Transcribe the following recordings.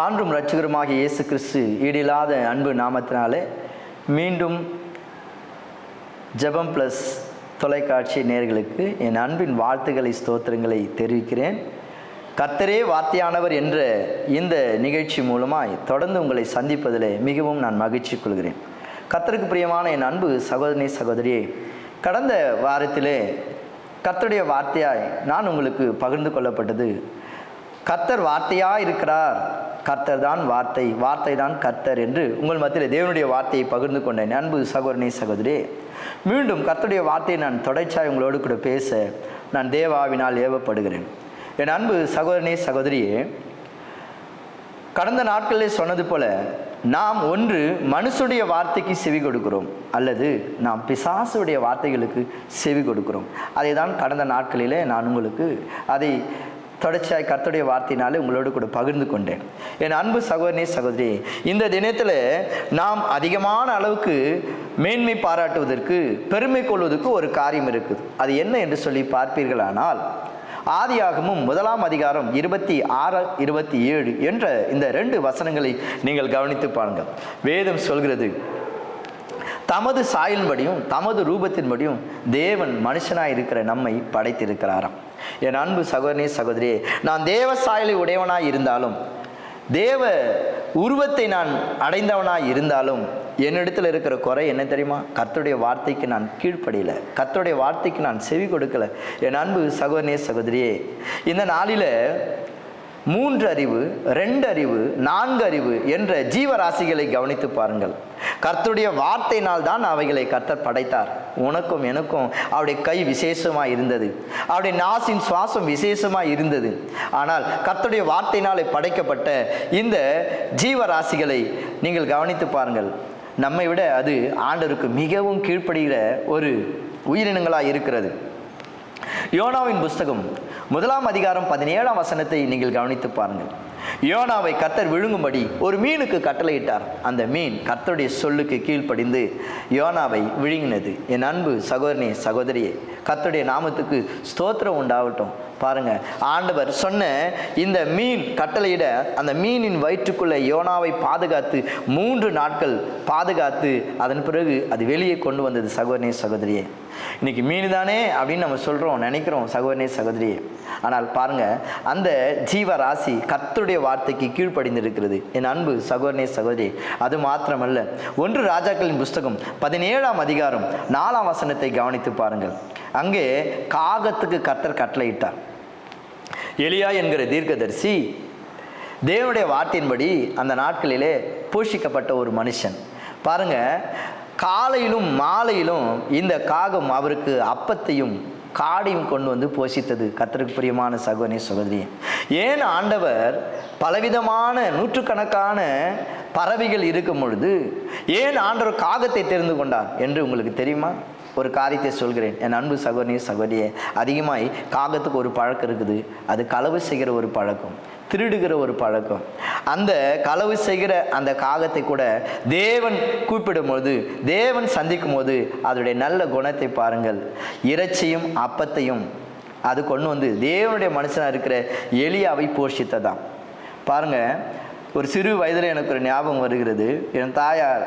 ஆண்டும் ரட்சகருமாகிய இயேசு கிறிஸ்து ஈடில்லாத அன்பு நாமத்தினாலே மீண்டும் ஜெபம் ப்ளஸ் தொலைக்காட்சி நேர்களுக்கு என் அன்பின் வாழ்த்துக்களை ஸ்தோத்திரங்களை தெரிவிக்கிறேன். கர்த்தரே வார்த்தையானவர் என்ற இந்த நிகழ்ச்சி மூலமாய் தொடர்ந்து உங்களை சந்திப்பதில் மிகவும் நான் மகிழ்ச்சி கொள்கிறேன். கர்த்தருக்கு பிரியமான என் அன்பு சகோதரி சகோதரியே கடந்த வாரத்திலே கர்த்தருடைய வார்த்தையாய் நான் உங்களுக்கு பகிர்ந்து கொள்ளப்பட்டது. கர்த்தர் வார்த்தையாக இருக்கிறார் கர்த்தர் தான் வார்த்தை வார்த்தை தான் கர்த்தர் என்று உங்கள் மத்தியில் தேவனுடைய வார்த்தையை பகிர்ந்து கொண்டேன். அன்பு சகோதரனே சகோதரி மீண்டும் கர்த்தருடைய வார்த்தையை நான் தொடர்ச்சியாக உங்களோடு கூட பேச நான் தேவாவினால் ஏவப்படுகிறேன். என் அன்பு சகோதரனே சகோதரியே கடந்த நாட்களில் சொன்னது போல நாம் ஒன்று மனுஷுடைய வார்த்தைக்கு செவி கொடுக்கிறோம் அல்லது நாம் பிசாசுடைய வார்த்தைகளுக்கு செவி கொடுக்கிறோம். அதை தான் கடந்த நாட்களிலே நான் உங்களுக்கு அதை தொடர்ச்சியாக கர்த்தருடைய வார்த்தையினாலே உங்களோடு கூட பகிர்ந்து கொண்டேன். என் அன்பு சகோதரனே சகோதரி இந்த தினத்தில் நாம் அதிகமான அளவுக்கு மேன்மை பாராட்டுவதற்கு பெருமை கொள்வதற்கு ஒரு காரியம் இருக்குது. அது என்ன என்று சொல்லி பார்ப்பீர்களானால் ஆதியாகமும் முதலாம் அதிகாரம் இருபத்தி ஆறு இருபத்தி ஏழு என்ற இந்த ரெண்டு வசனங்களை நீங்கள் கவனித்து பாருங்கள். வேதம் சொல்கிறது தமது சாயலின்படியும் தமது ரூபத்தின்படியும் தேவன் மனுஷனாக இருக்கிற நம்மை படைத்திருக்கிறாராம். என் அன்பு சகோதரனே சகோதரியே நான் தேவ சாயலை உடையவனாய் இருந்தாலும் தேவ உருவத்தை நான் அடைந்தவனாய் இருந்தாலும் என்னிடத்தில் இருக்கிற குறை என்ன தெரியுமா? கர்த்தருடைய வார்த்தைக்கு நான் கீழ்ப்படையில. கர்த்தருடைய வார்த்தைக்கு நான் செவி கொடுக்கல. என் அன்பு சகோதரனே சகோதரியே இந்த நாளில் மூன்று அறிவு ரெண்டு அறிவு நான்கு அறிவு என்ற ஜீவராசிகளை கவனித்து பாருங்கள். கர்த்தருடைய வார்த்தையினால் தான் அவைகளை கர்த்தர் படைத்தார். உனக்கும் எனக்கும் அவருடைய கை விசேஷமாக இருந்தது. அவருடைய நாசின் சுவாசம் விசேஷமாக இருந்தது. ஆனால் கர்த்தருடைய வார்த்தையினாலே படைக்கப்பட்ட இந்த ஜீவராசிகளை நீங்கள் கவனித்து பாருங்கள். நம்மை விட அது ஆண்டருக்கு மிகவும் கீழ்ப்படுகிற ஒரு உயிரினங்களாக இருக்கிறது. யோனாவின் புஸ்தகம் முதலாம் அதிகாரம் பதினேழாம் வசனத்தை நீங்கள் கவனித்து பாருங்கள். யோனாவை கத்தர் விழுங்கும்படி ஒரு மீனுக்கு கட்டளையிட்டார். அந்த மீன் கர்த்தருடைய சொல்லுக்கு கீழ்ப்படிந்து யோனாவை விழுங்கினது. என் அன்பு சகோதரனே சகோதரியே கர்த்தருடைய நாமத்துக்கு ஸ்தோத்திரம் உண்டாகட்டும். பாருங்க. ஆண்டவர் சொன்ன இந்த மீன் கட்டளையிட அந்த மீனின் வயிற்றுக்குள்ள யோனாவை பாதுகாத்து மூன்று நாட்கள் பாதுகாத்து அதன் பிறகு அது வெளியே கொண்டு வந்தது சகோதரனே சகோதரியே. இன்னைக்கு மீன் தானே அப்படின்னு நம்ம சொல்கிறோம் நினைக்கிறோம் சகோதரனே சகோதரியே. ஆனால் பாருங்க அந்த ஜீவராசி கர்த்தருடைய வார்த்தைக்கு கீழ்ப்படிந்திருக்கிறது. என் அன்பு சகோதரனே சகோதரி அது மாத்திரமல்ல. ஒன்று ராஜாக்களின் புஸ்தகம் பதினேழாம் அதிகாரம் நாலாம் வசனத்தை கவனித்து பாருங்கள். அங்கே காகத்துக்கு கர்த்தர் கட்டளையிட்டார். எலியா என்கிற தீர்க்கதரிசி தேவனுடைய வார்த்தையின்படி அந்த நாட்களிலே போஷிக்கப்பட்ட ஒரு மனுஷன். பாருங்க காலையிலும் மாலையிலும் இந்த காகம் அவருக்கு அப்பத்தையும் காடையும் கொண்டு வந்து போஷித்தது. கத்தருக்கு பிரியமான சகோதரி சகோதரி ஏன் ஆண்டவர் பலவிதமான நூற்றுக்கணக்கான பறவைகள் இருக்கும் பொழுது ஏன் ஆண்டவர் காகத்தை தெரிந்து கொண்டார் என்று உங்களுக்கு தெரியுமா? ஒரு காரியத்தை சொல்கிறேன். என் அன்பு சகோதரி சகோதரியே அதிகமாய் காகத்துக்கு ஒரு பழக்கம் இருக்குது. அது களவு செய்கிற ஒரு பழக்கம் திருடுகிற ஒரு பழக்கம். அந்த களவு செய்கிற அந்த காகத்தை கூட தேவன் கூப்பிடும் போது தேவன் சந்திக்கும் போது அதனுடைய நல்ல குணத்தை பாருங்கள். இறைச்சியும் அப்பத்தையும் அது கொண்டு வந்து தேவனுடைய மனுஷனாக இருக்கிற எளியாவை போஷித்ததாம். பாருங்க ஒரு சிறு வயதில் எனக்கு ஒரு ஞாபகம் வருகிறது. என் தாயார்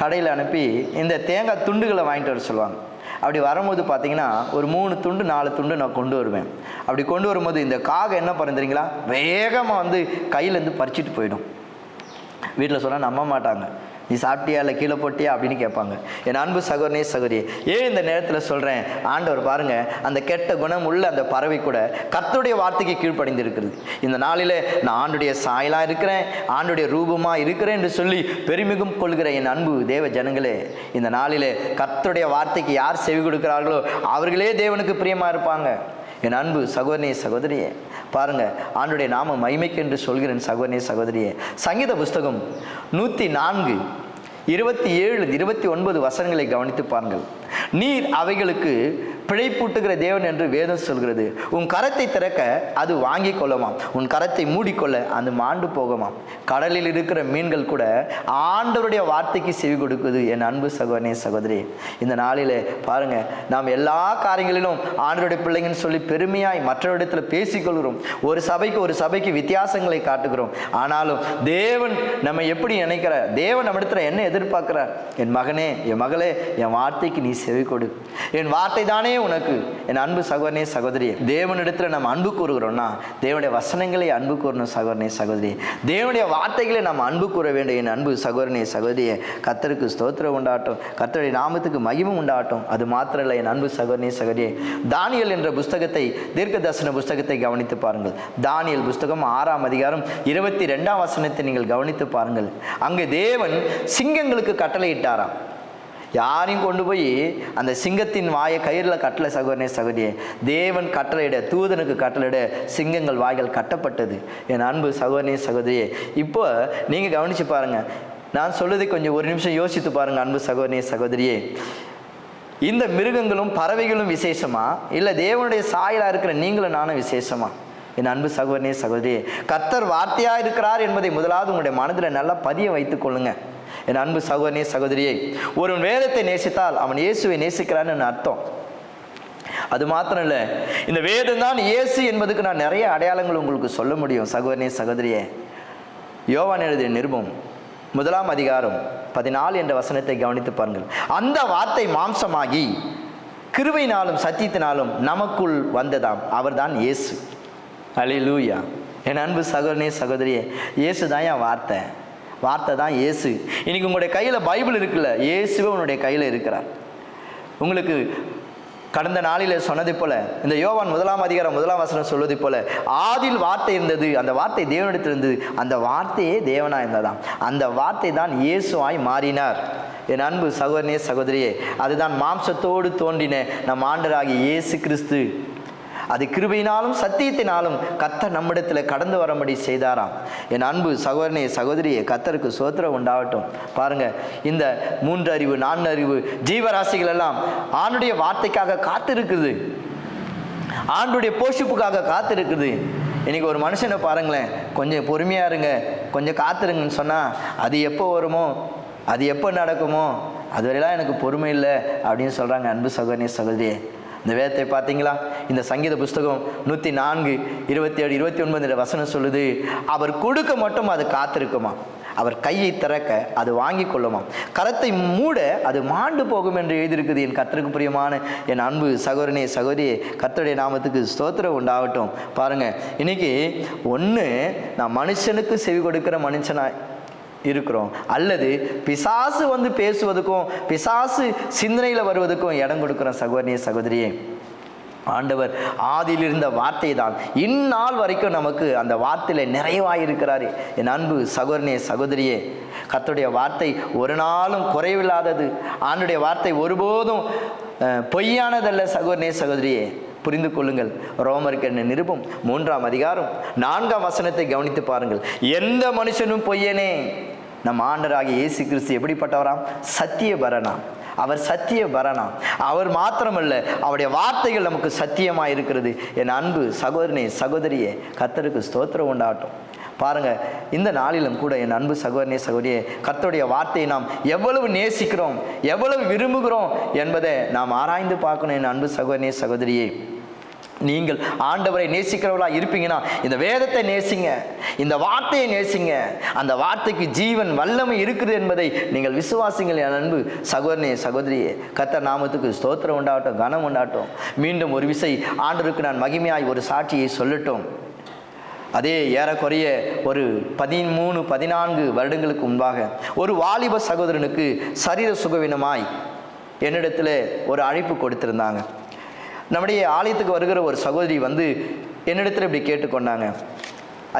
கடையில் அனுப்பி இந்த தேங்காய் துண்டுகளை வாங்கிட்டு வர சொல்லுவாங்க. அப்படி வரும்போது பார்த்தீங்கன்னா ஒரு மூணு துண்டு நாலு துண்டு நான் கொண்டு வருவேன். அப்படி கொண்டு வரும்போது இந்த காகம் என்ன பண்ணுறீங்களா வேகமாக வந்து கையிலேருந்து பறிச்சிட்டு போயிடும். வீட்டில் சொன்னால் நம்ப மாட்டாங்க. நீ சாப்பிட்டியா இல்லை கீழே போட்டியா அப்படின்னு கேட்பாங்க. என் அன்பு சகோதரனே சகோதரி ஏன் இந்த நேரத்தில் சொல்கிறேன் ஆண்டவர் பாருங்கள் அந்த கெட்ட குணம் உள்ள அந்த பறவை கூட கர்த்தருடைய வார்த்தைக்கு கீழ்ப்படைந்திருக்கிறது. இந்த நாளில் நான் ஆண்டுடைய சாயலாக இருக்கிறேன் ஆண்டுடைய ரூபமாக இருக்கிறேன் என்று சொல்லி பெருமிகும் கொள்கிற என் அன்பு தேவ ஜனங்களே இந்த நாளில் கர்த்தருடைய வார்த்தைக்கு யார் செவி கொடுக்கிறார்களோ அவர்களே தேவனுக்கு பிரியமாக இருப்பாங்க. என் அன்பு சகோதரியே சகோதரியே பாருங்க ஆண்டுடைய நாம மைமைக்கு என்று சொல்கிறேன் சகோதரே சகோதரியே. சங்கீத புஸ்தகம் நூற்றி நான்கு இருபத்தி ஏழு இருபத்தி ஒன்பது வசனங்களை கவனித்து பாருங்கள். நீர் அவைகளுக்கு பிழைப்பூட்டுகிற தேவன் என்று வேதம் சொல்கிறது. உன் கரத்தை திறக்க அது வாங்கி கொள்ளுமாம். உன் கரத்தை மூடிக்கொள்ள அது மாண்டு போகுமாம். கடலில் இருக்கிற மீன்கள் கூட ஆண்டவருடைய வார்த்தைக்கு செவி கொடுக்குது என் அன்பு சகோதரனே சகோதரி. இந்த நாளில் பாருங்க நாம் எல்லா காரியங்களிலும் ஆண்டவருடைய பிள்ளைங்கன்னு சொல்லி பெருமையாய் மற்றவரிடத்தில் பேசிக்கொள்கிறோம் ஒரு சபைக்கு ஒரு சபைக்கு வித்தியாசங்களை காட்டுகிறோம். ஆனாலும் தேவன் நம்ம எப்படி நினைக்கிற தேவன் நம்மிடத்தில் என்ன எதிர்பார்க்கிறார்? என் மகனே என் மகளே என் வார்த்தைக்கு நீ செவி கொடு. என் வார்த்தை தானே உனக்கு. என் அன்பு சகோதரனே சகோதரியே தேவனிடத்தில் நம்ம அன்பு கூறுகிறோம்னா தேவனுடைய வசனங்களை அன்பு கூறணும் சகோதரனே சகோதரி தேவனுடைய வார்த்தைகளை நம்ம அன்பு கூற வேண்டும் என் அன்பு சகோதரனே சகோதரியே. கத்தருக்கு ஸ்தோத்திரம் உண்டாட்டும் கத்தருடைய நாமத்துக்கு மகிமும் உண்டாட்டும் அது மாத்திரம் இல்லை என் அன்பு சகோதரனே சகோதரியே. தானியல் என்ற புஸ்தகத்தை தீர்க்க தரிசன புஸ்தகத்தை கவனித்து பாருங்கள். தானியல் புஸ்தகம் ஆறாம் அதிகாரம் இருபத்தி ரெண்டாம் வசனத்தை நீங்கள் கவனித்து பாருங்கள். அங்கே தேவன் சிங்கங்களுக்கு கட்டளையிட்டாராம். யாரையும் கொண்டு போய் அந்த சிங்கத்தின் வாயை கயிறில் கட்டளை சகோதரனே சகோதரியே. தேவன் கட்டளையிட தூதனுக்கு கட்டளையிட சிங்கங்கள் வாய்கள் கட்டப்பட்டது. என் அன்பு சகோதரனே சகோதரியே இப்போ நீங்கள் கவனித்து பாருங்க. நான் சொல்லுதை கொஞ்சம் ஒரு நிமிஷம் யோசித்து பாருங்க அன்பு சகோதரனே சகோதரியே. இந்த மிருகங்களும் பறவைகளும் விசேஷமா? இல்லை தேவனுடைய சாயலாக இருக்கிற நீங்களும் நானும் விசேஷமா? என் அன்பு சகோதரனே சகோதரியே கர்த்தர் வார்த்தையாக இருக்கிறார் என்பதை முதலாவது உங்களுடைய மனதில் நல்லா பதிய வைத்துக் கொள்ளுங்கள் என் அன்பு சகோதரனே சகோதரியை ஒரு வேதத்தை நேசித்தால் அவன் இயேசுவை நேசிக்கிறான்னு அர்த்தம். அது மாத்திரம் இல்லை இந்த வேதம் தான் இயேசு என்பதுக்கு நான் நிறைய அடையாளங்கள் உங்களுக்கு சொல்ல முடியும் சகோதரனே சகோதரியே. யோவான் எழுதிய நிருபம் முதலாம் அதிகாரம் பதினாலு என்ற வசனத்தை கவனித்து பாருங்கள். அந்த வார்த்தை மாம்சமாகி கிருவையினாலும் சத்தியத்தினாலும் நமக்குள் வந்ததாம். அவர்தான் இயேசு. அலி லூயா என் அன்பு சகோதரனே சகோதரியே இயேசு தான் என் வார்த்தை. வார்த்தை தான் இயேசு. இன்னைக்கு உங்களுடைய கையில் பைபிள் இருக்குல்ல இயேசுவே உன்னுடைய கையில் இருக்கிறார். உங்களுக்கு கடந்த நாளில் சொன்னது போல இந்த யோவான் முதலாம் அதிகாரம் முதலாம் வசனம் சொல்வது போல ஆதில் வார்த்தை இருந்தது அந்த வார்த்தை தேவனிடத்தில் இருந்தது அந்த வார்த்தையே தேவனாக இருந்ததாம் அந்த வார்த்தை தான் இயேசுவாய் மாறினார். என் அன்பு சகோதரனே சகோதரியே அதுதான் மாம்சத்தோடு தோன்றின நம் ஆண்டராகி இயேசு கிறிஸ்து. அது கிருபையினாலும் சத்தியத்தினாலும் கத்தர் நம்மிடத்தில் கடந்து வரும்படி செய்தாராம். என் அன்பு சகோதரனே சகோதரியே கத்தருக்கு சோத்திரம் உண்டாகட்டும். பாருங்க இந்த மூன்று அறிவு நான்கு அறிவு ஜீவராசிகள் எல்லாம் ஆணுடைய வார்த்தைக்காக காத்திருக்குது. ஆண்டுடைய போஷிப்புக்காக காத்திருக்குது. இன்னைக்கு ஒரு மனுஷனை பாருங்களேன் கொஞ்சம் பொறுமையாக இருங்க கொஞ்சம் காத்துருங்கன்னு சொன்னால் அது எப்போ வருமோ அது எப்போ நடக்குமோ அதுவரையெல்லாம் எனக்கு பொறுமை இல்லை அப்படின்னு சொல்கிறாங்க அன்பு சகோதரி சகோதரியே. இந்த வேதத்தை பார்த்தீங்களா? இந்த சங்கீத புஸ்தகம் நூற்றி நான்கு இருபத்தி ஏழு இருபத்தி ஒன்பது வசனம் சொல்லுது அவர் கொடுக்க மட்டும் அது காத்திருக்குமா? அவர் கையை திறக்க அது வாங்கி கொள்ளுமா? கரத்தை மூட அது மாண்டு போகும் என்று எழுதியிருக்குது என் கத்தருக்கு பிரியமான என் அன்பு சகோதரனே சகோதரியே கத்தருடைய நாமத்துக்கு ஸ்தோத்திரம் உண்டாகட்டும். பாருங்க இன்னைக்கு ஒன்று நான் மனுஷனுக்கு செவி கொடுக்கிற மனுஷனா இருக்கிறோம். அல்லது பிசாசு வந்து பேசுவதுக்கும் பிசாசு சிந்தனையில் வருவதுக்கும் இடம் கொடுக்குறோம் சகோதரியே சகோதரியே ஆண்டவர் ஆதியில் இருந்த வார்த்தை தான் இந்நாள் வரைக்கும் நமக்கு அந்த வார்த்தையில் நிறைவாயிருக்கிறாரு. என் அன்பு சகோதரனே சகோதரியே கத்துடைய வார்த்தை ஒரு நாளும் குறைவில்லாதது. ஆண்டுடைய வார்த்தை ஒருபோதும் பொய்யானதல்ல சகோதரனே சகோதரியே. புரிந்து கொள்ளுங்கள். ரோமருக்கு என்ன நிருபம்? மூன்றாம் அதிகாரம் நான்காம் வசனத்தை கவனித்து பாருங்கள். எந்த மனுஷனும் பொய்யனே. நம் ஆண்டராகிய இயேசு கிறிஸ்து எப்படிப்பட்டவராம்? சத்திய பரணா அவர் சத்திய பரணா அவர் மாத்திரமல்ல அவருடைய வார்த்தைகள் நமக்கு சத்தியமாக இருக்கிறது என் அன்பு சகோதரனே சகோதரியே கர்த்தருக்கு ஸ்தோத்திரம் உண்டாகட்டும். பாருங்க இந்த நாளிலும் கூட என் அன்பு சகோதரனே சகோதரியே கத்தோடைய வார்த்தையை நாம் எவ்வளவு நேசிக்கிறோம் எவ்வளவு விரும்புகிறோம் என்பதை நாம் ஆராய்ந்து பார்க்கணும் என் அன்பு சகோதரனே சகோதரியே. நீங்கள் ஆண்டவரை நேசிக்கிறவளா இருப்பீங்கன்னா இந்த வேதத்தை நேசிங்க இந்த வார்த்தையை நேசிங்க. அந்த வார்த்தைக்கு ஜீவன் வல்லமை இருக்குது என்பதை நீங்கள் விசுவாசிங்கள் என் அன்பு சகோதரனே சகோதரியே. கத்த நாமத்துக்கு ஸ்தோத்திரம் உண்டாகட்டும் கனம் உண்டாகட்டும். மீண்டும் ஒரு விசை ஆண்டருக்கு நான் மகிமையாய் ஒரு சாட்சியை சொல்லட்டும். அதே ஏறக்குறைய ஒரு பதிமூணு பதினான்கு வருடங்களுக்கு முன்பாக ஒரு வாலிப சகோதரனுக்கு சரீர சுகவீனமாய் என்னிடத்தில் ஒரு அழைப்பு கொடுத்திருந்தாங்க. நம்முடைய ஆலயத்துக்கு வருகிற ஒரு சகோதரி வந்து என்னிடத்தில் இப்படி கேட்டுக்கொண்டாங்க.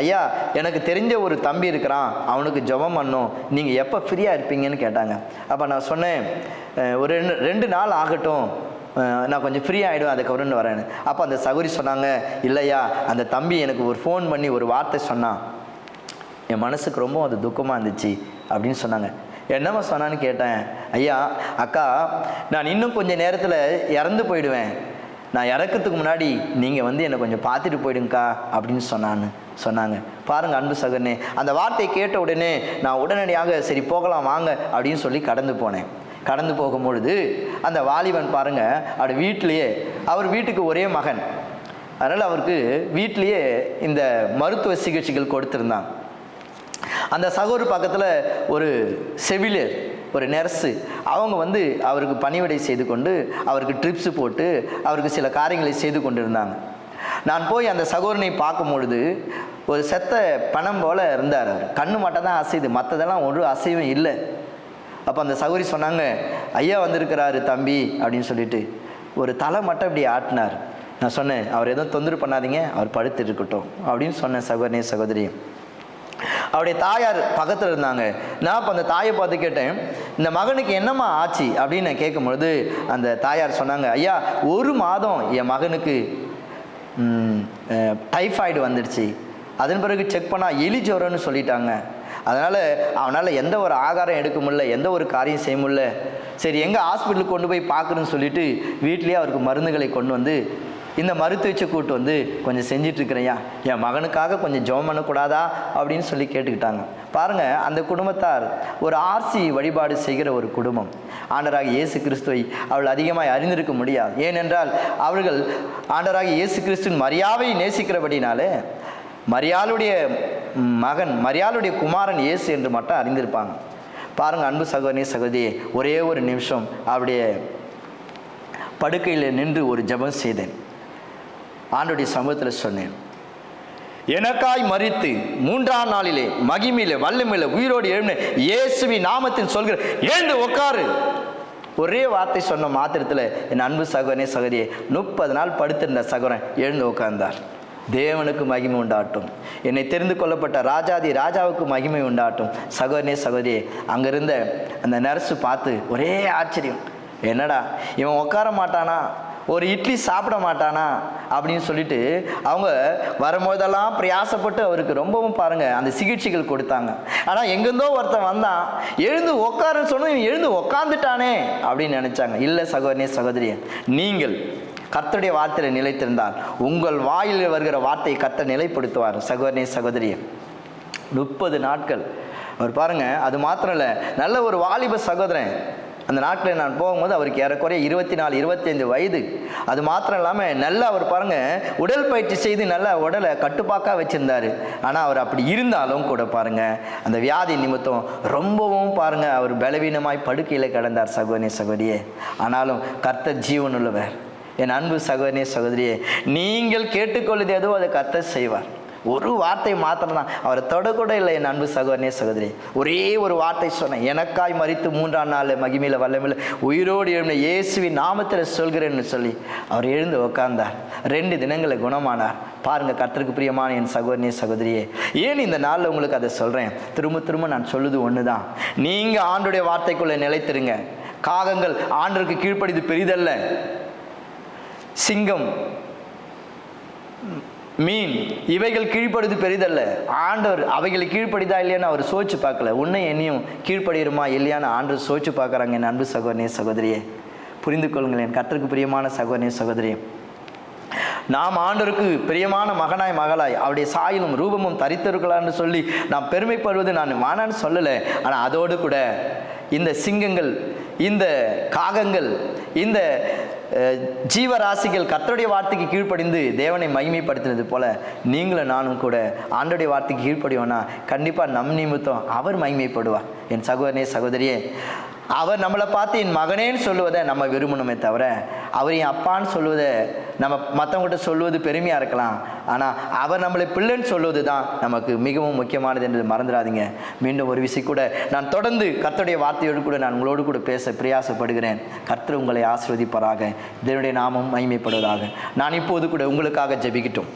ஐயா எனக்கு தெரிஞ்ச ஒரு தம்பி இருக்கிறான். அவனுக்கு ஜெபம் பண்ணும். நீங்கள் எப்போ ஃப்ரீயாக இருப்பீங்கன்னு கேட்டாங்க. அப்போ நான் சொன்னேன் ஒரு ரெண்டு ரெண்டு நாள் ஆகட்டும். நான் கொஞ்சம் ஃப்ரீ ஆகிடுவேன் அதுக்கப்புறம் வரேன் அப்போ அந்த சகோரி சொன்னாங்க இல்லையா அந்த தம்பி எனக்கு ஒரு ஃபோன் பண்ணி ஒரு வார்த்தை சொன்னான் என் மனசுக்கு ரொம்ப அது துக்கமாக இருந்துச்சு. அப்படின்னு சொன்னாங்க. என்னம்மா சொன்னான்னு கேட்டேன். ஐயா அக்கா நான் இன்னும் கொஞ்சம் நேரத்தில் இறந்து போயிடுவேன். நான் இறக்கிறதுக்கு முன்னாடி நீங்கள் வந்து என்னை கொஞ்சம் பார்த்துட்டு போயிடுங்கக்கா அப்படின்னு சொன்னான்னு சொன்னாங்க. பாருங்க அன்பு சகனே அந்த வார்த்தையை கேட்ட உடனே நான் உடனடியாக சரி போகலாம் வாங்க அப்படின்னு சொல்லி கடந்து போனேன். கடந்து போகும்பொழுது அந்த வாலிபன் பாருங்க அவர் வீட்டிலேயே அவர் வீட்டுக்கு ஒரே மகன். அதனால் அவருக்கு வீட்டிலேயே இந்த மருத்துவ சிகிச்சைகள் கொடுத்துருந்தாங்க அந்த சகோதர பக்கத்தில் ஒரு செவிலியர் ஒரு நர்ஸு அவங்க வந்து அவருக்கு பணிவிடை செய்து கொண்டு அவருக்கு ட்ரிப்ஸ் போட்டு அவருக்கு சில காரியங்களை செய்து கொண்டிருந்தாங்க. நான் போய் அந்த சகோதரனை பார்க்கும் பொழுது ஒரு செத்த பணம் போல் இருந்தார் அவர். கண்ணு மட்டும் தான் அசையுது மற்றதெல்லாம் ஒரு அசைவும் இல்லை. அப்போ அந்த சகோதரி சொன்னாங்க ஐயா வந்திருக்கிறாரு தம்பி அப்படின்னு சொல்லிட்டு. ஒரு தலை மட்டும் இப்படி ஆட்டினார். நான் சொன்னேன் அவர் எதுவும் தொந்தரவு பண்ணாதீங்க அவர் படுத்து இருக்கட்டும் அப்படின்னு சொன்னேன் சகோதரனே சகோதரியும் அவருடைய தாயார் பக்கத்தில் இருந்தாங்க. நான் அப்போ அந்த தாயை பார்த்து கேட்டேன் இந்த மகனுக்கு என்னம்மா ஆச்சு? அப்படின்னு நான் கேட்கும்பொழுது அந்த தாயார் சொன்னாங்க ஐயா ஒரு மாதம் என் மகனுக்கு டைஃபாய்டு வந்துடுச்சு. அதன் பிறகு செக் பண்ணால் எலி ஜுரம்னு சொல்லிட்டாங்க. அதனால் அவனால் எந்த ஒரு ஆகாரம் எடுக்க முடியல எந்த ஒரு காரியம் செய்ய முடியல. சரி எங்கே ஹாஸ்பிட்டலுக்கு கொண்டு போய் பார்க்குறேன்னு சொல்லிட்டு வீட்லேயே அவருக்கு மருந்துகளை கொண்டு வந்து இந்த மருத்துவச்சை கூட்டு வந்து கொஞ்சம் செஞ்சிட்ருக்கிறேயா என் மகனுக்காக கொஞ்சம் ஜெபம் பண்ணக்கூடாதா? அப்படின்னு சொல்லி கேட்டுக்கிட்டாங்க. பாருங்கள் அந்த குடும்பத்தார் ஒரு ஆர்சி வழிபாடு செய்கிற ஒரு குடும்பம். ஆண்டராக இயேசு கிறிஸ்துவை அவள் அதிகமாக அறிந்திருக்க முடியாது. ஏனென்றால் அவர்கள் ஆண்டராக இயேசு கிறிஸ்துவின் மரியாவை நேசிக்கிறபடினாலே மரியாளுடைய மகன் மரியாளுடைய குமாரன் இயேசு என்று மட்டும் அறிந்திருப்பாங்க. பாருங்கள் அன்பு சகோதரி சகோதரியே ஒரே ஒரு நிமிஷம் அவருடைய படுக்கையில் நின்று ஒரு ஜெபம் செய்தேன். ஆண்டுடைய சமூகத்தில் சொன்னேன். எனக்காய் மறித்து மூன்றாம் நாளிலே மகிமையில வல்லமையில உயிரோடு எழுந்த இயேசுவி நாமத்தில் சொல்கிற எழுந்து உட்காரு ஒரே வார்த்தை சொன்ன மாத்திரத்தில் என் அன்பு சகோதரனே சகோதரியே முப்பது நாள் படுத்திருந்த சகோதரன் எழுந்து உட்கார்ந்தார் தேவனுக்கு மகிமை உண்டாட்டும் என்னை தெரிந்து கொள்ளப்பட்ட ராஜாதி ராஜாவுக்கு மகிமை உண்டாட்டும் சகோதரனே சகோதரியே அங்கிருந்த அந்த நர்ஸு பார்த்து ஒரே ஆச்சரியம். என்னடா இவன் உட்கார மாட்டானா? ஒரு இட்லி சாப்பிட மாட்டானா அப்படின்னு சொல்லிட்டு அவங்க வரும்போதெல்லாம் பிரயாசப்பட்டு அவருக்கு ரொம்பவும் பாருங்கள் அந்த சிகிச்சைகள் கொடுத்தாங்க. ஆனால் எங்கேருந்தோ ஒருத்தன் வந்தான் எழுந்து உட்காருன்னு சொன்னது இவன் எழுந்து உட்காந்துட்டானே அப்படின்னு நினச்சாங்க. இல்லை சகோதரனே சகோதரியே நீங்கள் கர்த்தருடைய வார்த்தையில் நிலைத்திருந்தால் உங்கள் வாயில் வருகிற வார்த்தையை கர்த்தர் நிலைப்படுத்துவார். சகோதரனே சகோதரியே முப்பது நாட்கள். அவர் பாருங்கள் அது மாத்திரம் இல்லை நல்ல ஒரு வாலிப சகோதரன். அந்த நாட்களில் நான் போகும்போது அவருக்கு ஏறக்குறைய இருபத்தி நாலு இருபத்தைந்து வயது. அது மாத்திரம் இல்லாமல் நல்லா அவர் பாருங்க உடல் பயிற்சி செய்து நல்லா உடலை கட்டுப்பாக்காக வச்சுருந்தார். ஆனால் அவர் அப்படி இருந்தாலும் கூட பாருங்க அந்த வியாதி நிமித்தம் ரொம்பவும் பாருங்க அவர் பலவீனமாய் படுக்கையில் கிடந்தார் சகோதரி சகோதரியே. ஆனாலும் கர்த்தர் ஜீவன் உள்ளவர் என் அன்பு சகோதரி சகோதரியே நீங்கள் கேட்டுக்கொள்வது எதுவோ அதை கர்த்தர் செய்வார். ஒரு வார்த்தை மாத்திரம் தான் அவரை தொடக்கூட இல்லை என் அன்பு சகோதரனே சகோதரி. ஒரே ஒரு வார்த்தை சொன்னேன். எனக்காய் மறித்து மூன்றாம் நாள் மகிமையில் வல்லமையில் உயிரோடு எழுந்த இயேசுவின் நாமத்தில் சொல்கிறேன்னு சொல்லி அவர் எழுந்து உட்கார்ந்தார் ரெண்டு தினங்களை குணமானார். பாருங்க கத்தருக்கு பிரியமான என் சகோதரனே சகோதரியே. ஏன் இந்த நாளில் உங்களுக்கு அதை சொல்கிறேன் திரும்ப திரும்ப நான் சொல்லுது ஒன்று தான் நீங்கள் ஆண்டுடைய வார்த்தைக்குள்ளே நிலைத்திருங்க. காகங்கள் ஆண்டருக்கு கீழ்ப்படிது பெரிதல்ல. சிங்கம் மீன் இவைகள் கீழ்ப்படுது பெரிதல்ல. ஆண்டவர் அவைகளை கீழ்ப்படிதா இல்லையான்னு அவர் சோதிச்சு பார்க்கல. உன்னை என்னையும் கீழ்ப்படிருமா இல்லையான்னு ஆண்டவர் சோதிச்சு பார்க்குறாங்க என் அன்பு சகோதரனே சகோதரியே. புரிந்து கொள்ளுங்களேன் கத்தருக்கு பிரியமான சகோதரனே சகோதரியே. நாம் ஆண்டவருக்கு பிரியமான மகனாய் மகளாய் அவருடைய சாயலும் ரூபமும் தரித்திருக்கலான்னு சொல்லி நாம் பெருமைப்படுவது நான் வானான்னு சொல்லலை. ஆனால் அதோடு கூட இந்த சிங்கங்கள் இந்த காகங்கள் இந்த ஜீவராசிகள் கத்தருடைய வார்த்தைக்கு கீழ்ப்படிந்து தேவனை மகிமைப்படுத்தினது போல நீங்களும் நானும் கூட ஆண்டோடைய வார்த்தைக்கு கீழ்ப்படிவோன்னா கண்டிப்பாக நம் நிமித்தம் அவர் மகிமைப்படுவார். என் சகோதரனே சகோதரியே அவர் நம்மளை பார்த்து என் மகனேன்னு சொல்லுவதை நம்ம விரும்பணுமே தவிர அவர் என் அப்பான்னு சொல்லுவதை நம்ம மற்றவங்ககிட்ட சொல்லுவது பெருமையாக இருக்கலாம். ஆனால் அவர் நம்மளை பிள்ளைன்னு சொல்லுவது தான் நமக்கு மிகவும் முக்கியமானது என்று மறந்துடாதீங்க. மீண்டும் ஒரு விஷயம் கூட நான் தொடர்ந்து கர்த்தருடைய வார்த்தையோடு கூட நான் உங்களோடு கூட பேச பிரயாசப்படுகிறேன். கர்த்தர் உங்களை ஆசிர்வதிப்பாராக. இதனுடைய நாமம் மகிமைப்படுவதாக. நான் இப்போது கூட உங்களுக்காக ஜெபிக்கட்டும்.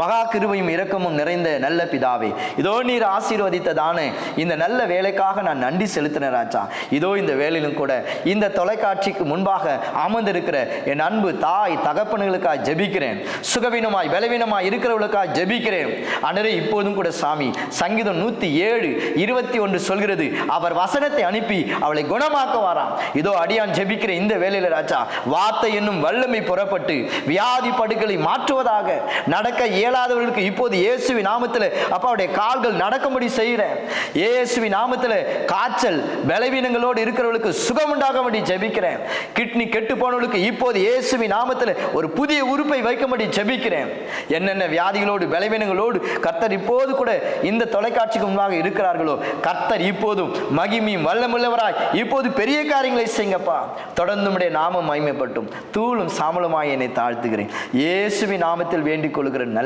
மகா கிருபையும் இரக்கமும் நிறைந்த நல்ல பிதாவே. இதோ நீர் ஆசீர்வதித்ததான. இந்த நல்ல வேலைக்காக நான் நன்றி செலுத்தினேன் ராஜா. இதோ இந்த வேலையிலும் கூட இந்த தொலைக்காட்சிக்கு முன்பாக அமர்ந்திருக்கிற என் அன்பு தாய் தகப்பன்களுக்காக ஜெபிக்கிறேன். சுகவீனமாய் பலவீனமாய் இருக்கிறவர்களுக்காக ஜெபிக்கிறேன். அன்றே இப்போதும் கூட சாமி சங்கீதம் நூத்தி ஏழு இருபத்தி ஒன்று சொல்கிறது அவர் வசனத்தை அனுப்பி அவளை குணமாக்குவாராம் இதோ அடியான் ஜெபிக்கிற இந்த வேலையில ராஜா வார்த்தை என்னும் வல்லமை புறப்பட்டு வியாதி படுகளை மாற்றுவதாக நடக்க இயலாதவர்களுக்கு இப்போது இயேசுவின் நாமத்தில் அப்பாவுடைய கால்கள் நடக்கும்படி செய்கிறேன். இயேசுவி நாமத்தில் காய்ச்சல் பலவீனங்களோடு இருக்கிறவர்களுக்கு சுகம் உண்டாகும்படி ஜெபிக்கிறேன். கிட்னி கெட்டு போனவர்களுக்கு இப்போது இயேசுவின் நாமத்தில் ஒரு புதிய உறுப்பை வைக்கும்படி ஜெபிக்கிறேன். என்னென்ன வியாதிகளோடு பலவீனங்களோடு கர்த்தர் இப்போது கூட இந்த தொலைக்காட்சிக்கு முன்பாக இருக்கிறார்களோ கர்த்தர் இப்போதும் மகிமையும் வல்லமுள்ளவராய் இப்போது பெரிய காரியங்களை செய்யுங்கப்பா. தொடர்ந்து உடைய நாமம் மகிமைப்பட்டும் தூளும் சாமலுமாய் என்னை தாழ்த்துகிறேன். இயேசுவின் நாமத்தில் வேண்டிக் கொள்கிற